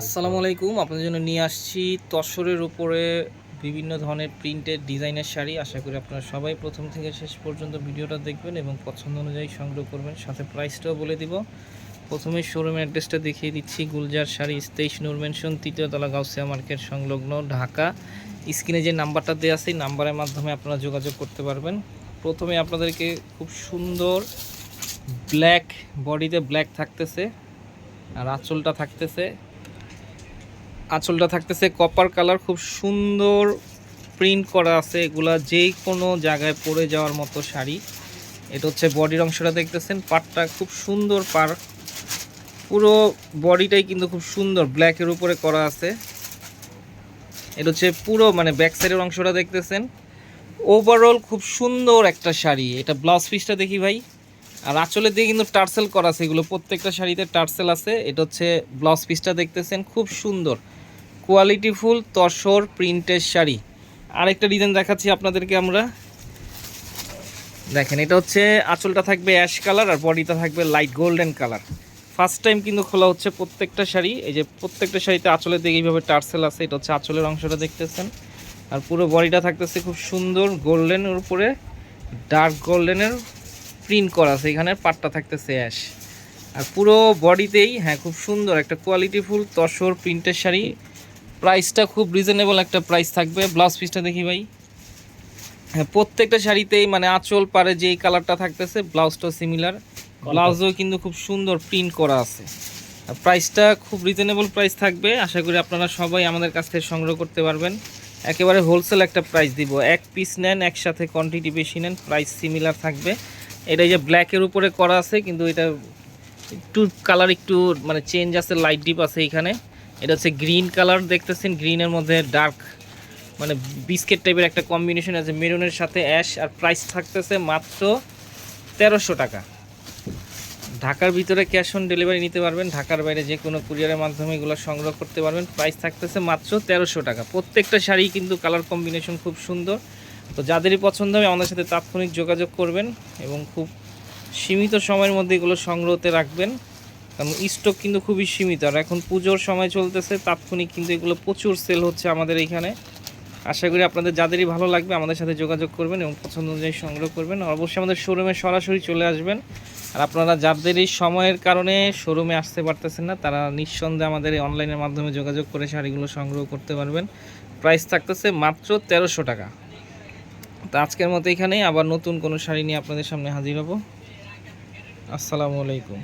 আসসালামু আলাইকুম, আপনাদের জন্য নিয়ে আসছি তসরের উপরে বিভিন্ন ধরনের প্রিন্টের ডিজাইনের শাড়ি। আশা করি আপনারা সবাই প্রথম থেকে শেষ পর্যন্ত ভিডিওটা দেখবেন এবং পছন্দ অনুযায়ী সংগ্রহ করবেন। সাথে প্রাইসটাও বলে দিব। প্রথমে শোরুম অ্যাড্রেসটা দেখিয়ে দিচ্ছি। গুলজার শাড়ি, তেইশ নূর মেনশন তৃতীয়তলা গাউসিয়া মার্কেট, সংলগ্ন ঢাকা। স্ক্রিনে যে নাম্বারটা দেওয়া আছে, এই নাম্বারের মাধ্যমে আপনারা যোগাযোগ করতে পারবেন। প্রথমে আপনাদেরকে খুব সুন্দর ব্ল্যাক বডিতে ব্ল্যাক থাকতেছে আর আঁচলটা থাকতেছে। আঁচলটা থাকতেছে। কপার কালার খুব সুন্দর প্রিন্ট করা আছে। এগুলা যেই কোনো জায়গায় পরে যাওয়ার মতো শাড়ি। এটা হচ্ছে বডির অংশটা দেখতেছেন। পাটটা খুব সুন্দর পার। পুরো বডিটাই কিন্তু খুব সুন্দর। ব্ল্যাকের উপরে করা আছে। এটা হচ্ছে পুরো মানে ব্যাক সাইডের অংশটা দেখতেছেন। ওভারঅল খুব সুন্দর একটা শাড়ি। এটা ব্লাউজ পিসটা দেখি ভাই। আর আঁচলের দিয়ে কিন্তু টার্সেল করা আছে। এগুলো প্রত্যেকটা শাড়িতে টার্সেল আছে। এটা হচ্ছে ব্লাউজ পিসটা দেখতেছেন। খুব সুন্দর। কোয়ালিটি ফুল তসর প্রিন্টের শাড়ি। আরেকটা ডিজাইন দেখাচ্ছি আপনাদেরকে আমরা। দেখেন, এটা হচ্ছে আঁচলটা থাকবে অ্যাশ কালার আর বডিটা থাকবে light golden colour first time কিন্তু খোলা হচ্ছে প্রত্যেকটা শাড়ি। এই যে প্রত্যেকটা শাড়িতে আঁচলের দিকে এইভাবে টার্সেল আছে, এটা হচ্ছে আঁচলের অংশটা দেখতেছেন। আর পুরো বডিটা থাকতেছে খুব সুন্দর গোল্ডেনের উপরে ডার্ক গোল্ডেনের প্রিন্ট করা আছে। এখানে পাটটা থাকতেছে অ্যাশ আর পুরো বডিতেই হ্যাঁ খুব সুন্দর একটা কোয়ালিটি ফুল, তসর, প্রিন্টের শাড়ি। প্রাইসটা খুব রিজনেবল একটা প্রাইস থাকবে। ব্লাউজ পিসটা দেখি ভাই। হ্যাঁ প্রত্যেকটা শাড়িতেই মানে আঁচল পারে যে কালারটা থাকতেছে ব্লাউজটাও সিমিলার ব্লাউজও কিন্তু খুব সুন্দর প্রিন্ট করা আছে। প্রাইসটা খুব রিজনেবল প্রাইস থাকবে। আশা করি আপনারা সবাই আমাদের কাছ থেকে সংগ্রহ করতে পারবেন। একেবারে হোলসেল একটা প্রাইস দিব। এক পিস নেন একসাথে কোয়ান্টিটি বেশি নেন প্রাইস সিমিলার থাকবে। এটা যে ব্ল্যাকের উপরে করা আছে কিন্তু এটা একটু কালার একটু মানে চেঞ্জ আছে লাইট ডিপ আছে এখানে। এটা হচ্ছে গ্রিন কালার দেখতেছেন, গ্রিনের মধ্যে ডার্ক মানে বিস্কেট টাইপের একটা কম্বিনেশন আছে, মেরুনের সাথে অ্যাশ আর প্রাইস থাকতেছে মাত্র তেরোশো টাকা। ঢাকার ভিতরে ক্যাশ অন ডেলিভারি নিতে পারবেন, ঢাকার বাইরে যে কোনো কুরিয়ারের মাধ্যমে এগুলো সংগ্রহ করতে পারবেন প্রাইস থাকতেছে মাত্র তেরোশো টাকা। প্রত্যেকটা শাড়ি কিন্তু কালার কম্বিনেশন খুব সুন্দর। তো যাদেরই পছন্দ হবে আমাদের সাথে তাৎক্ষণিক যোগাযোগ করবেন এবং খুব সীমিত সময়ের মধ্যে এগুলো সংগ্রহতে রাখবেন। কারণ স্টক কিন্তু খুবই সীমিত। আর এখন পুজোর সময় চলতেছে, তাৎক্ষণিক কিন্তু এগুলো প্রচুর সেল হচ্ছে আমাদের এইখানে। আশা করি আপনাদের যাদেরই ভালো লাগবে আমাদের সাথে যোগাযোগ করবেন এবং পছন্দ অনুযায়ী সংগ্রহ করবেন। অবশ্যই আমাদের শোরুমে সরাসরি চলে আসবেন। আর আপনারা যাদের এই সময়ের কারণে শোরুমে আসতে পারতেছেন না, তারা নিঃসন্দেহে আমাদের এই অনলাইনের মাধ্যমে যোগাযোগ করে শাড়িগুলো সংগ্রহ করতে পারবেন। প্রাইস থাকতেছে মাত্র তেরোশো টাকা। তো আজকের মতো এখানেই, আবার নতুন কোনো শাড়ি নিয়ে আপনাদের সামনে হাজির হব। আসসালামু আলাইকুম।